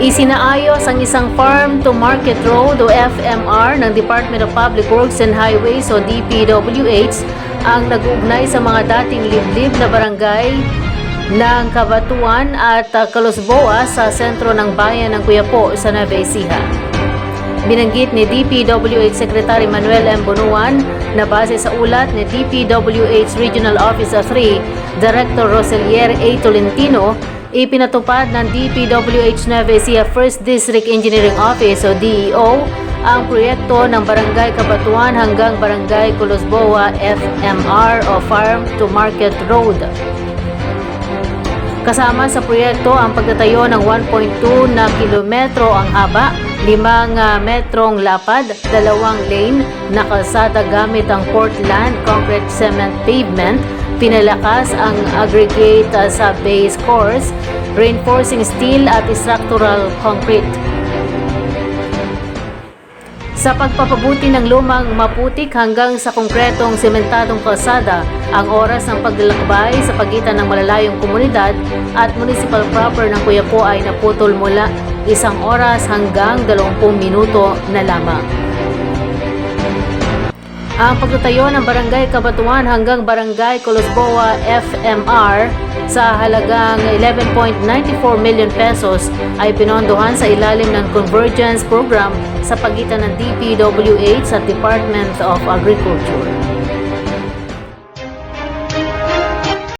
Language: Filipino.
Isinaayos ang isang Farm to Market Road o FMR ng Department of Public Works and Highways o DPWH ang nag-uugnay sa mga dating liblib na barangay ng Kabatuan at uh, Calosboa sa sentro ng bayan ng Cuyapo sa Nueva Ecija. Binanggit ni DPWH Secretary Manuel M. Bunuan na base sa ulat ni DPWH Regional Officer 3, Director Roselier A. Tolentino, ipinatupad ng DPWH Nueva 1st District Engineering Office o DEO ang proyekto ng Barangay Kabatuan hanggang Barangay Colosboa FMR o Farm to Market Road. Kasama sa proyekto ang pagtatayo ng 1.2 na kilometro ang haba, limang ah, metrong lapad, dalawang lane na kalsada gamit ang Portland concrete cement pavement, pinalakas ang aggregate ah, sa base course, reinforcing steel at structural concrete. Sa pagpapabuti ng lumang maputik hanggang sa konkretong sementadong kalsada, ang oras ng paglalakbay sa pagitan ng malalayong komunidad at municipal proper ng Kuyapo ay naputol mula isang oras hanggang 20 minuto na lamang. Ang pagtatayo ng Barangay Kabatuan hanggang Barangay Colosboa FMR sa halagang 11.94 million pesos ay pinondohan sa ilalim ng Convergence Program sa pagitan ng DPWH at Department of Agriculture.